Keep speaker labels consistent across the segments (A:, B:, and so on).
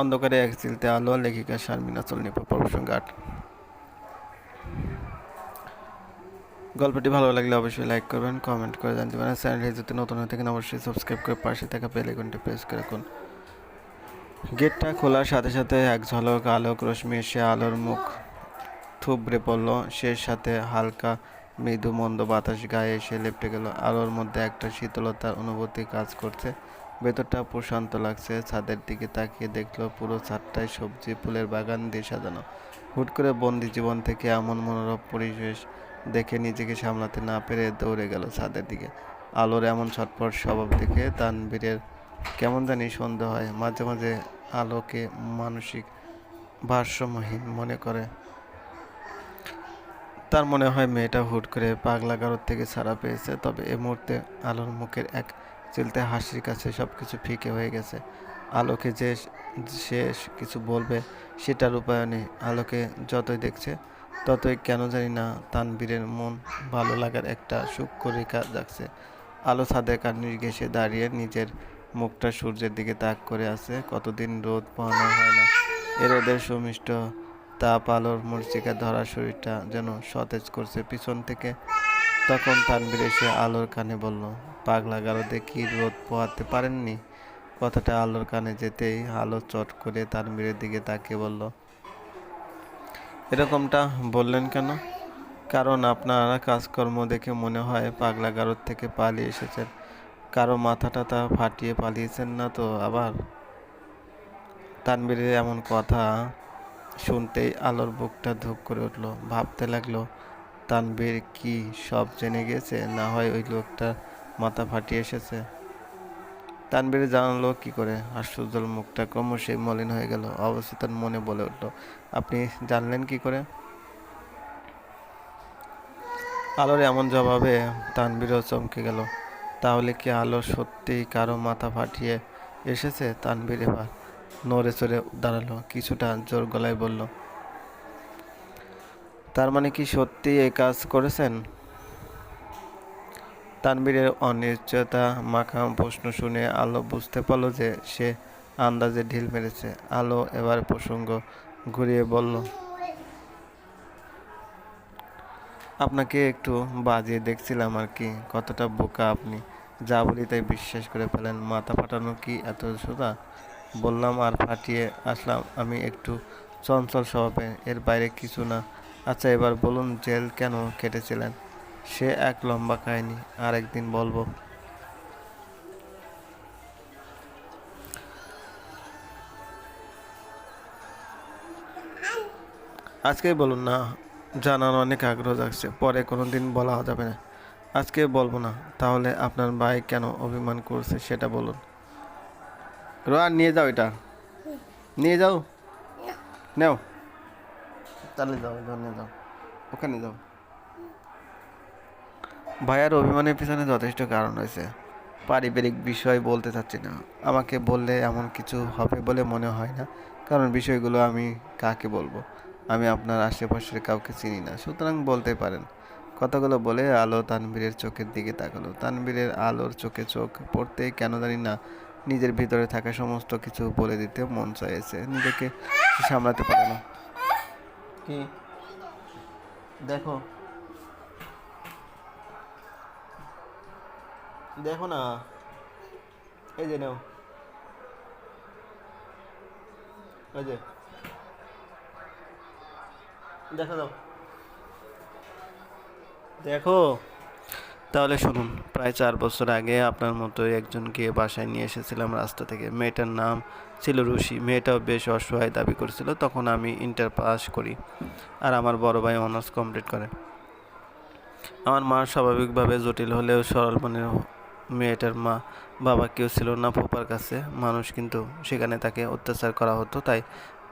A: অন্ধকারে এক চিলতে আলো, লেখিকা শারমিনা চলনিপা প্রসঙ্গ আট। গল্পটি ভালো লাগলে অবশ্যই লাইক করবেন, কমেন্ট করে জানতে পারেন। চ্যানেলটি যদি নতুন হয়ে থাকেন, অবশ্যই সাবস্ক্রাইব করে পাশে থাকা বেল আইকনটি প্রেস করে রাখুন। গেটটা খোলার সাথে সাথে এক ঝলক, আলোক রশ্মি এসে আলোর মুখ থুবড়ে পড়ল। সে সাথে হালকা মৃদু মন্দ বাতাস গায়ে এসে লেপটে গেল। আলোর মধ্যে একটা শীতলতার অনুভূতি কাজ করছে। ভেতরটা প্রশান্ত লাগছে। ছাদের দিকে তাকিয়ে দেখল পুরো ছাদটায় সবজি, ফুলের বাগান দিয়ে সাজানো। হুট করে বন্দি জীবন থেকে এমন মনোরম পরিবেশ দেখে নিজেকে সামলাতে না পেরে দৌড়ে গেল ছাদের দিকে। আলোর এমন ছটফট স্বভাব দেখে তানবীরের কেমন জানি সন্দেহ হয়। মাঝে মাঝে আলোকে মানসিক ভারসাম্যহীন মনে করে। তার মনে হয় মেয়েটা হুট করে পাগলা গারদ থেকে ছাড়া পেয়েছে, তবে এ মুহূর্তে আলোর মুখের এক চিলতে হাসির কাছে সব কিছু ফিকে হয়ে গেছে। আলোকে যে সে কিছু বলবে সেটার উপায় নেই আলোকে যতই দেখছে ততই কেন জানি না তানবীরের মন ভালো লাগার একটা সূক্ষ্ম রেখা জাগছে। আলো ছাদে কান্নির ঘেসে দাঁড়িয়ে নিজের মুখটা সূর্যের দিকে তাক করে আছে, কতদিন রোদ পোহানো হয় না। এ রোদের সুমিষ্ট তাপ আলোর মরিচিকা ধরা শরীরটা যেন সতেজ করছে পিছন থেকে। তখন তানবীর এসে আলোর কানে বলল, পাগলা গারদে কি রোদ পোহাতে পারেননি? কথাটা আলোর কানে যেতেই আলো চট করে তানবীরের দিকে তাকিয়ে বলল, এরকমটা বললেন কেন? কারণ আপনারা কাজকর্ম দেখে মনে হয় পাগলা গারদ থেকে পালিয়ে এসেছেন। কারও মাথা টাথা ফাটিয়ে পালিয়েছেন না তো আবার? তানবীরের এমন কথা শুনতেই আলোর বুকটা ধুপ করে উঠল। ভাবতে লাগল তানবীর কি সব জেনে গেছে? না হয় ওই লোকটার মাথা ফাটিয়ে এসেছে। তানবীর জানালো কি করে। আশ্চর্যল মুখটা ক্রমশই মলিন হয়ে গেল। অবশ্যই তার মনে বলে উঠল, আপনি জানলেন কি করে? আলোর এমন জবাবে তানবীরও চমকে গেল। তাহলে কি আলো সত্যিই কারও মাথা ফাটিয়ে এসেছে? তানবীর এবার নড়ে চড়ে দাঁড়াল, কিছুটা জোর গলায় বলল, তার মানে কি সত্যি এই কাজ করেছেন? তানবীরের অনিশ্চয়তা মাখাম প্রশ্ন শুনে আলো বুঝতে পারল যে সে আন্দাজে ঢিল মেরেছে। আলো এবার প্রসঙ্গ ঘুরিয়ে বলল, আপনাকে একটু বাজিয়ে দেখছিলাম আর কি, কতটা বোকা আপনি। যা বলি তাই বিশ্বাস করে ফেলেন। মাথা ফাটানো কি এত সোজা? বললাম, আর ফাটিয়ে আসলাম আমি একটু চঞ্চল স্বভাবে এর বাইরে কিছু না। আচ্ছা এবার বলুন, জেল কেন কেটেছিলেন? সে এক লম্বা কাহিনী, আর একদিন বলব। আজকেই বলুন না, জানার অনেক আগ্রহ জাগছে, পরে কোনো দিন বলা যাবে না। আজকে বলব না, তাহলে আপনার ভাই কেন অভিমান করছে সেটা বলুন। রোয়ান নিয়ে যাও এটা। নিয়ে যাও। নেও। তাহলে যাও যাও নিয়ে যাও। ওখানে যাও। ভাইয়ার অভিমানের পিছনে যথেষ্ট কারণ রয়েছে। পারিবারিক বিষয় বলতে চাচ্ছি না। আমাকে বললে এমন কিছু হবে বলে মনে হয় না। কারণ বিষয়গুলো আমি কাকে বলব? আমি আপনার আশেপাশের কাউকে চিনি না। সুতরাং বলতে পারেন। কথাগুলো বলে আলো তানবীরের চোখের দিকে তাকালো। তানবীরের আলোর চোখে চোখ পড়তে কেন জানি না নিজের ভিতরে থাকা সমস্ত কিছু বলে দিতে মন চাইছে। নিজেকে সামলাতে পারে না। কি? দেখো। দেখো না। এই যে নাও। এই যে। দেখো দাও। দেখো। তাহলে শুনুন, প্রায় চার বছর আগে আপনার মতোই একজনকে বাসায় নিয়ে এসেছিলাম রাস্তা থেকে। মেয়েটার নাম ছিল রুশি। মেয়েটাও বেশ অসহায় দাবি করেছিল, তখন আমি ইন্টার পাস করি আর আমার বড় ভাই অনার্স কমপ্লিট করে। আমার মা স্বাভাবিকভাবে জটিল হলেও সরল মনের মেয়েটার মা বাবা কেউ ছিল না ফুপার কাছে। মানুষ কিন্তু সেখানে তাকে অত্যাচার করা হতো, তাই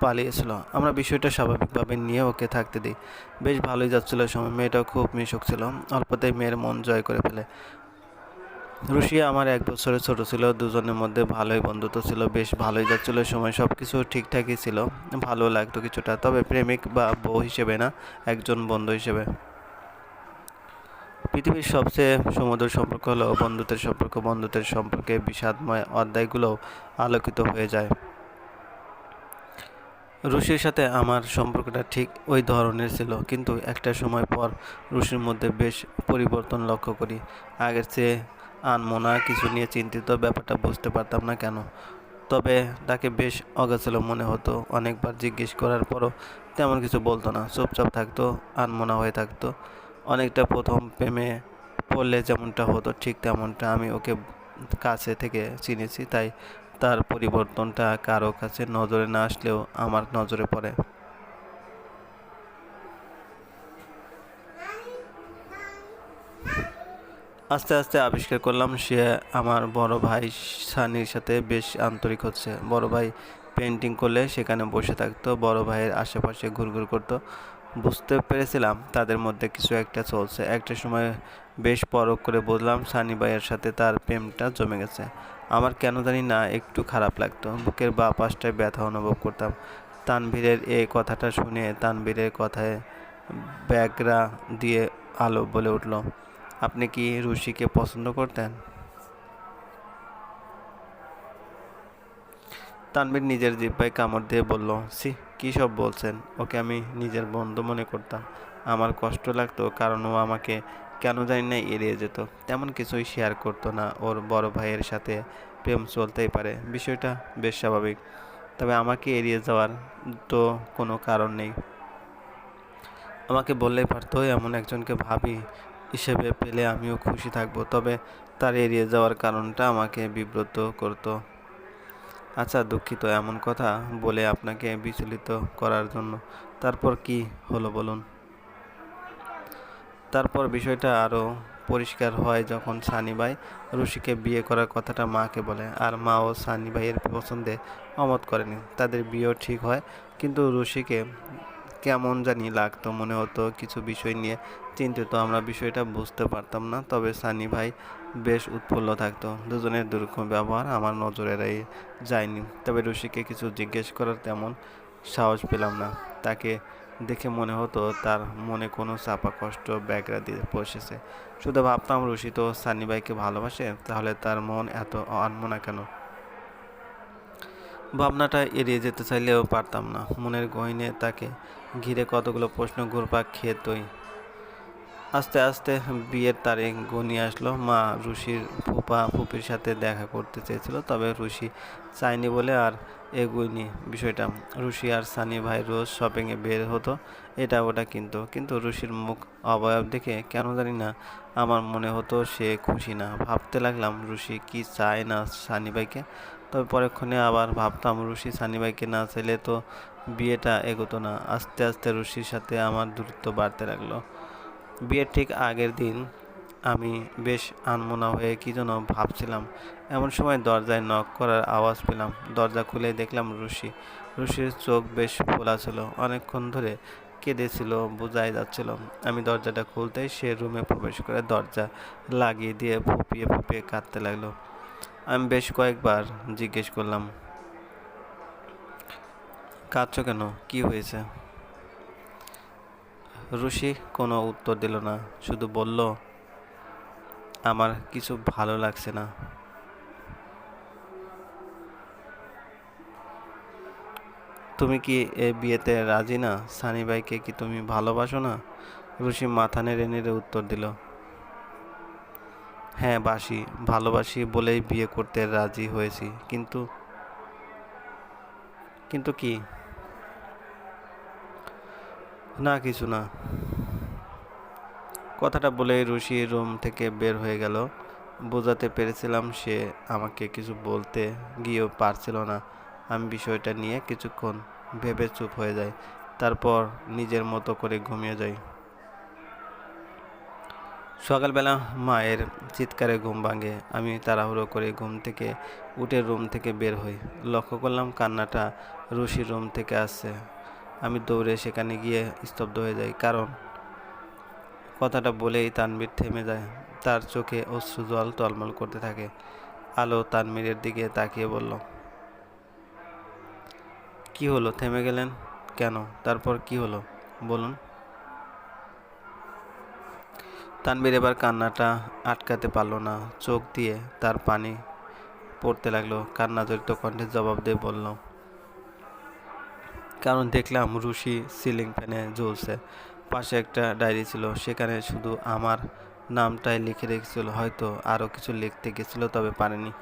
A: পালিয়েছিল। আমরা বিষয়টা স্বাভাবিকভাবে নিয়ে ওকে থাকতে দিই। বেশ ভালোই যাচ্ছিল সময় মেয়েটাও খুব মিশুক ছিল, অল্পতেই মেয়ের মন জয় করে ফেলে। রুশিয়া আমার এক বছরের ছোট ছিল, দুজনের মধ্যে ভালোই বন্ধুত্ব ছিল, বেশ ভালোই যাচ্ছিল সময় সব কিছু ঠিকঠাকই ছিল, ভালো লাগতো কিছুটা, তবে প্রেমিক বা বউ হিসেবে না, একজন বন্ধু হিসেবে। পৃথিবীর সবচেয়ে সমুদ্র সম্পর্ক হলো বন্ধুত্বের সম্পর্ক, বন্ধুত্বের সম্পর্কে বিষাদময় অধ্যায়গুলো আলোকিত হয়ে যায়। রুশির সাথে আমার সম্পর্কটা ঠিক ওই ধরনের ছিল। কিন্তু একটা সময় পর রুশির মধ্যে বেশ পরিবর্তন লক্ষ্য করি। আগের চেয়ে আনমোনা কিছু নিয়ে চিন্তিত ব্যাপারটা বুঝতে পারতাম না কেন। তবে তাকে বেশ অগাছিল মনে হতো। অনেকবার জিজ্ঞেস করার পরও তেমন কিছু বলতো না। চুপচাপ থাকতো, আনমোনা হয়ে থাকতো। অনেকটা প্রথম প্রেমে পড়লে যেমনটা হতো ঠিক তেমনটা আমি ওকে কাছে থেকে চিনেছি। তাই তার পরিবর্তনটা কারও কাছে নজরে না আসলেও আমার নজরে পড়ে। আস্তে আস্তে আবিষ্কার করলাম সে আমার বড় ভাই সানির সাথে বেশ আন্তরিক হচ্ছে। বড় ভাই পেন্টিং করলে সেখানে বসে থাকতো, বড় ভাইয়ের আশেপাশে ঘুরঘুর করতো। বুঝতে পেরেছিলাম তাদের মধ্যে কিছু একটা চলছে। একটা সময় বেশ পরখ করে বুঝলাম সানি ভাইয়ের সাথে তার প্রেমটা জমে গেছে। আমার কেন জানি না একটু খারাপ লাগতো। বুকের বা পাশটায় ব্যথা অনুভব করতাম। তানভীরের এই কথাটা শুনে তানভীরের কথায় ব্যাগরা দিয়ে আলো বলে উঠল, আপনি কি রুশিকে পছন্দ করতেন? তানভীর নিজের জিব্বায় কামড় দিয়ে বলল সি কী সব বলছেন? ওকে আমি নিজের বন্ধু মনে করতাম। আমার কষ্ট লাগতো কারণ ও আমাকে কেন জানি না এড়িয়ে যেত। তেমন কিছুই শেয়ার করতো না। ওর বড় ভাইয়ের সাথে প্রেম চলতেই পারে। বিষয়টা বেশ স্বাভাবিক। তবে আমাকে এড়িয়ে যাওয়ার তো কোনো কারণ নেই। আমাকে বললেই পারতো, এমন একজনকে ভাবি হিসেবে পেলে আমিও খুশি থাকব। তবে তার এড়িয়ে যাওয়ার কারণটা আমাকে বিব্রত করতো। আচ্ছা দুঃখিত এমন কথা বলে আপনাকে বিচলিত করার জন্য। তারপর কি হলো বলুন? তারপর বিষয়টা আরও পরিষ্কার হয় যখন সানি ভাই রুশিকে বিয়ে করার কথাটা মাকে বলে। আর মাও সানি ভাইয়ের পছন্দে অমত করেনি। তাদের বিয়েও ঠিক হয়। কিন্তু রুশিকে কেমন জানি লাগতো, মনে হতো কিছু বিষয় নিয়ে চিন্তিত। আমরা বিষয়টা বুঝতে পারতাম না, তবে সানি ভাই বেশ উৎফুল্ল থাকতো। দুজনের দুর্গম ব্যবহার আমার নজরে যায়নি। তবে রুশিকে কিছু জিজ্ঞেস করার তেমন সাহস পেলাম না। তাকে দেখে মনে হতো তার মনে কোনো চাপা কষ্ট ব্যাগরা দিয়ে বসেছে। শুধু ভাবতাম রুশি তো সানি ভাইকে ভালোবাসে, তাহলে তার মন এত অনমনা কেন? ভাবনাটা এড়িয়ে যেতে চাইলেও পারতাম না। মনের গহিনে তাকে ঘিরে কতগুলো প্রশ্ন ঘুরপাক খেতই। আস্তে আস্তে বিয়ের তারিখ গনিয়ে আসলো। মা রুশির ফুপা ফুপির সাথে দেখা করতে চেয়েছিল, তবে রুশি চায়নি বলে আর এগোয়নি বিষয়টা। রুশি আর সানি ভাই রোজ শপিংয়ে বের হতো, এটা ওটা কিন্তু। কিন্তু রুশির মুখ অবয়ব দেখে কেন জানি না আমার মনে হতো সে খুশি না। ভাবতে লাগলাম রুশি কি চায় না সানি ভাইকে, তবে পরেক্ষণে আবার ভাবতাম রুশি সানি ভাইকে না চাইলে তো বিয়েটা এগোতো না। আস্তে আস্তে রুশির সাথে আমার দূরত্ব বাড়তে লাগল। বিয়ের ঠিক আগের দিন আমি বেশ আনমনা হয়ে কী যেন ভাবছিলাম। এমন সময় দরজায় নক করার আওয়াজ পেলাম। দরজা খুলে দেখলাম রুশি। রুশির চোখ বেশ খোলা ছিল। অনেকক্ষণ ধরে কেঁদেছিল, বোঝাই যাচ্ছিল। আমি দরজাটা খুলতেই সে রুমে প্রবেশ করে দরজা লাগিয়ে দিয়ে ফুপিয়ে ফুপিয়ে কাঁদতে লাগল। আমি বেশ কয়েকবার জিজ্ঞেস করলাম, কাঁদছ কেন? কি হয়েছে? রুশি কোনো উত্তর দিল না, শুধু বলল, আমার কিছু ভালো লাগছে না। তুমি কি এ বিয়েতে রাজি না? সানি ভাইকে কি তুমি ভালোবাসো না? রুশি মাথা নেড়ে নেড়ে উত্তর দিল হ্যাঁ বাসি, ভালোবাসি বলেই বিয়ে করতে রাজি হয়েছি। কিন্তু কিন্তু কি? না, কিছু না। কথাটা বলে রুশি রুম থেকে বের হয়ে গেল। বোঝাতে পেরেছিলাম সে আমাকে কিছু বলতে গিয়েও পারছিল না। আমি বিষয়টা নিয়ে কিছুক্ষণ ভেবে চুপ হয়ে যাই, তারপর নিজের মতো করে ঘুমিয়ে যাই। সকালবেলা মায়ের চিৎকারে ঘুম ভাঙে। আমি তাড়াহুড়ো করে ঘুম থেকে উঠে রুম থেকে বের হই। লক্ষ্য করলাম কান্নাটা রুশির রুম থেকে আসছে। আমি দৌড়ে সেখানে গিয়ে স্তব্ধ হয়ে যাই, কারণ কথাটা বলেই তানবীর থেমে যায়। তার চোখে অশ্রু জল টলমল করতে থাকে। আলো তানমীরের দিকে তাকিয়ে বলল, কি হলো? থেমে গেলেন কেন? তারপর কি হলো? বলুন। তানবীর এবার কান্নাটা আটকাতে পারল না। চোখ দিয়ে তার পানি পড়তে লাগল। কান্না জড়িত কণ্ঠে জবাব দিয়ে বলল কারণ দেখলাম রুশি সিলিং ফ্যানে জ্বলছে। পাশে একটা ডায়েরি ছিল, সেখানে শুধু আমার নামটাই লিখে রেখেছিল, হয়তো আরও কিছু লিখতে গেছিল, তবে পারেনি।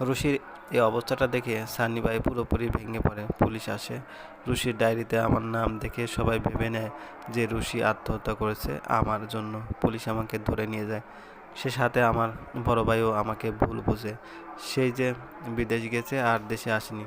A: রুশির এই অবস্থাটা দেখে সানি ভাই পুরোপুরি ভেঙে পড়ে। পুলিশ আসে। রুশির ডায়েরিতে আমার নাম দেখে সবাই ভেবে নেয় যে রুশি আত্মহত্যা করেছে আমার জন্য। পুলিশ আমাকে ধরে নিয়ে যায়। সে সাথে আমার বড় ভাইও আমাকে ভুল বুঝে। সেই যে বিদেশ গেছে আর দেশে আসেনি।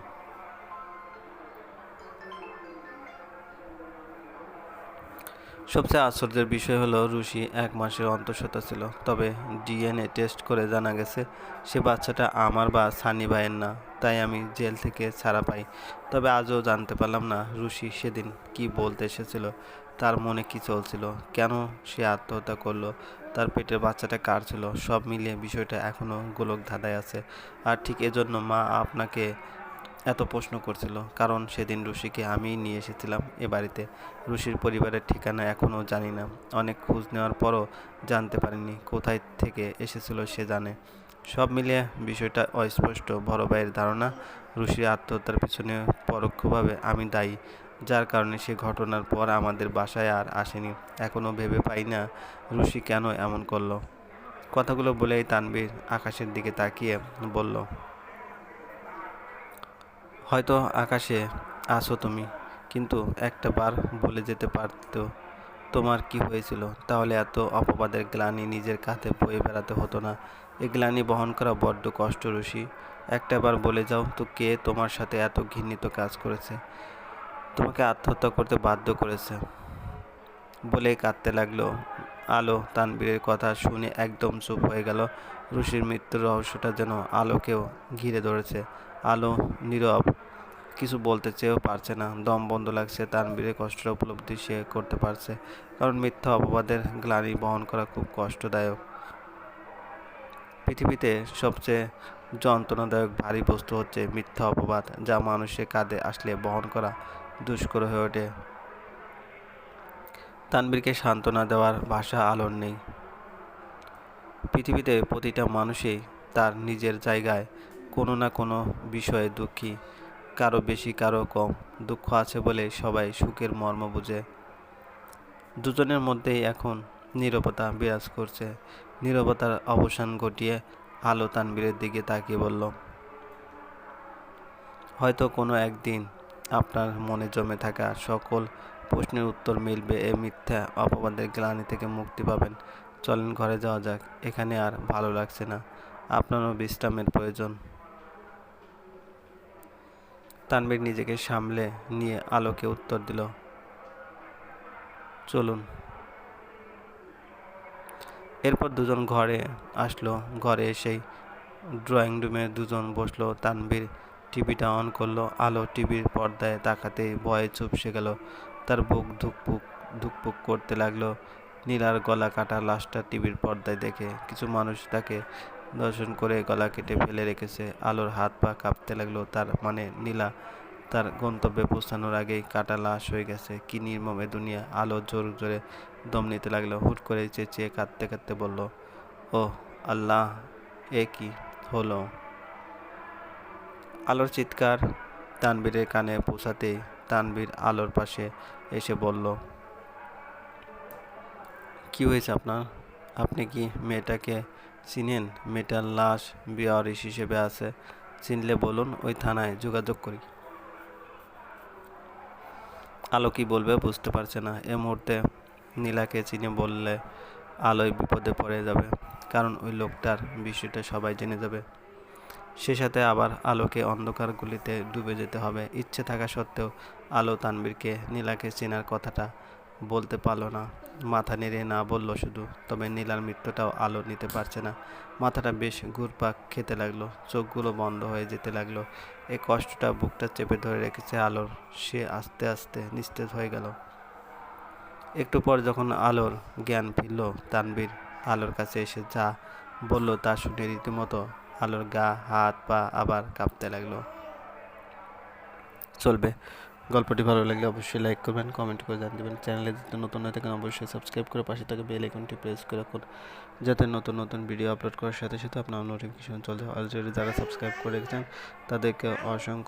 A: সবচেয়ে আশ্চর্যের বিষয় হলো, রুশি এক মাসের অন্তঃসত্ত্বা ছিল। তবে ডিএনএ টেস্ট করে জানা গেছে, সে বাচ্চাটা আমার বা সানি ভাইয়ের না। তাই আমি জেল থেকে ছাড়া পাই। তবে আজও জানতে পারলাম না, রুশি সেদিন কি বলতে এসেছিল। তার মনে কি চলছিল? কেন সে আত্মহত্যা করল? তার পেটের বাচ্চাটা কার ছিল? সব মিলিয়ে বিষয়টা এখনও গোলক ধাঁধায় আছে। আর ঠিক এজন্য মা আপনাকে এত প্রশ্ন করছিল, কারণ সেদিন রুশিকে আমিই নিয়ে এসেছিলাম এ বাড়িতে। রুশির পরিবারের ঠিকানা এখনও জানি না। অনেক খোঁজ নেওয়ার পরও জানতে পারিনি কোথায় থেকে এসেছিল সে জানে। সব মিলিয়ে বিষয়টা অস্পষ্ট। বড় ভাইয়ের ধারণা রুশির আত্মহত্যার পিছনে পরোক্ষভাবে আমি দায়ী, যার কারণে সে ঘটনার পর আমাদের বাসায় আর আসেনি। এখনও ভেবে পাই না রুশি কেন এমন করল। কথাগুলো বলেই তানবীর আকাশের দিকে তাকিয়ে বলল হয়তো আকাশে আসো তুমি, কিন্তু একটা বার বলে যেতে পারতো। তোমার কি হয়েছিল? তাহলে এত অপবাদের গ্লানি নিজের কাঁধে বয়ে বেড়াতে হতো না। এই গ্লানি বহন করা বড্ড কষ্ট রুশি একটা বার বলে যাও তো কে তোমার সাথে এত ঘৃণিত কাজ করেছে। তোমাকে আত্মহত্যা করতে বাধ্য করেছে। বলে কাঁদতে লাগল। আলো তানবীরের কথা শুনে একদম চুপ হয়ে গেল। রুশির মৃত্যুর রহস্যটা যেন আলোকেও ঘিরে ধরেছে। আলো নীরব কিছু বলতে চেয়েও পারছে না। দম বন্ধ লাগছে তানবীরের কষ্টের উপলব্ধি সে করতে পারছে। কারণ মিথ্যা অপবাদের গ্লানি বহন করা খুব কষ্টদায়ক। পৃথিবীতে সবচেয়ে যন্ত্রণাদায়ক ভারী বস্তু হচ্ছে মিথ্যা অপবাদ, যা মানুষের কাঁধে আসলে বহন করা দুষ্কর হয়ে ওঠে। তানবীরকে সান্ত্বনা দেওয়ার ভাষা আলোর নেই। পৃথিবীতে প্রতিটা মানুষই তার নিজের জায়গায় কোনো না কোনো বিষয়ে দুঃখী। কারও বেশি, কারও কম। দুঃখ আছে বলে সবাই সুখের মর্ম বুঝে। দুজনের মধ্যেই এখন নীরবতা বিরাজ করছে। নীরবতার অবসান ঘটিয়ে আলো তানবীরের দিকে তাকিয়ে বলল, হয়তো কোনো একদিন আপনার মনে জমে থাকা সকল প্রশ্নের উত্তর মিলবে, এ মিথ্যা অপবাদের গ্লানি থেকে মুক্তি পাবেন। চলেন ঘরে যাওয়া যাক, এখানে আর ভালো লাগছে না। আপনারও বিশ্রামের প্রয়োজন। তানবীর নিজেকে সামলে নিয়ে আলোকে উত্তর দিল, চলুন। এরপর দুজন ঘরে আসলো। ঘরে এসেই ড্রয়িং রুমে দুজন বসল। তানবীর টিভিটা অন করল। আলো টিভির পর্দায় তাকাতেই ভয়ে চুপসে গেল। তার বুক ধুকপুক ধুকপুক করতে লাগল। নীলার গলা কাটা লাশটা টিভির পর্দায় দেখে। কিছু মানুষ তাকে দর্শন করে গলা কেটে ফেলে রেখেছে। আলোর হাত পা কাঁপতে লাগল, তার মানে নীলা। তার গন্তব্যে পৌঁছানোর আগেই কাটা লাশ হয়ে গেছে। কি নির্মমে দুনিয়া, আলো জোর জোরে দম নিতে লাগল। হুট করে চেঁচিয়ে কাঁদতে কাঁদতে বলল ও আল্লাহ, এ কি হলো? আলোর চিৎকার তানবীরের কানে পৌঁছাতেই তানবীর আলোর পাশে এসে বলল, কি হয়েছে আপনার? আপনি কি মেয়েটাকে চিনেন মেয়েটার লাশ বিয়ারিশ হিসেবে আছে। চিনলে বলুন, ওই থানায় যোগাযোগ করি। আলো কি বলবে বুঝতে পারছে না। এ মুহূর্তে নীলাকে চিনে বললে আলোয় বিপদে পড়ে যাবে, কারণ ওই লোকটার বিষয়টা সবাই জেনে যাবে। সে সাথে আবার আলোকে অন্ধকার গুলিতে ডুবে যেতে হবে। ইচ্ছে থাকা সত্ত্বেও আলো তানবীরকে নীলাকে চেনার কথাটা বলতে পারল না। মাথা নেড়ে না বলল শুধু, তবে নীলার মৃত্যুটাও আলো নিতে পারছে না। মাথাটা বেশ ঘুরপাক খেতে লাগল, চোখগুলো বন্ধ হয়ে যেতে লাগল। এই কষ্টটা বুকটা চেপে ধরে রেখেছে আলোর। সে আস্তে আস্তে নিস্তেজ হয়ে গেল। একটু পর যখন আলোর জ্ঞান ফিরল তানবীর আলোর কাছে এসে যা বলল তা শুনে রীতিমতো আলোর গা, হাত, পা আবার কাঁপতে লাগল। চলবে। গল্পটি ভালো লাগলে অবশ্যই লাইক করবেন কমেন্ট করে জানিয়ে দেবেন চ্যানেলে যদি নতুন হয়ে থাকেন, অবশ্যই সাবস্ক্রাইব করে পাশে থাকা বেল আইকনটি প্রেস করে রাখুন, যাতে নতুন নতুন ভিডিও আপলোড করার সাথে সাথে আপনার নোটিফিকেশন চলতে অলরেডি যারা সাবস্ক্রাইব করে রেখেছেন, তাদেরকে অসংখ্য